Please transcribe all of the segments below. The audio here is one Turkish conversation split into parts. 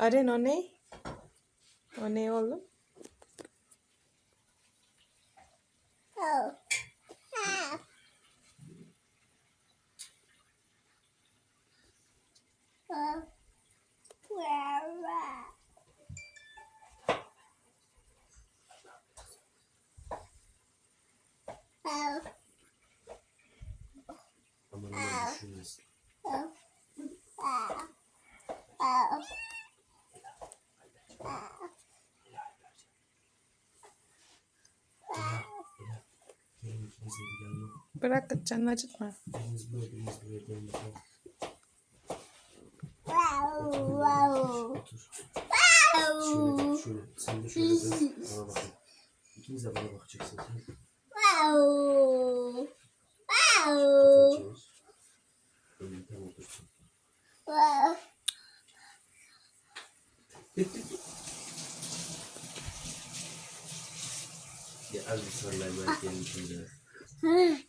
Aren o ne? O ne oğlum? Aman aman düşünmesin. Bırak canını acıtma. Şöyle, şöyle. Sen de şöyle dön. Bana bakın. İkiniz de bana bakacaksınız. Wow. Wow. Wow. Ya az bir sarılayım ben gelin şimdi. Oh.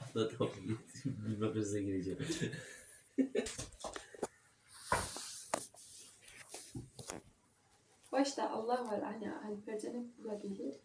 Atla tamam. Bir bakırıza gireceğim. Başta Allah var hani Alpercan'ın burada değil.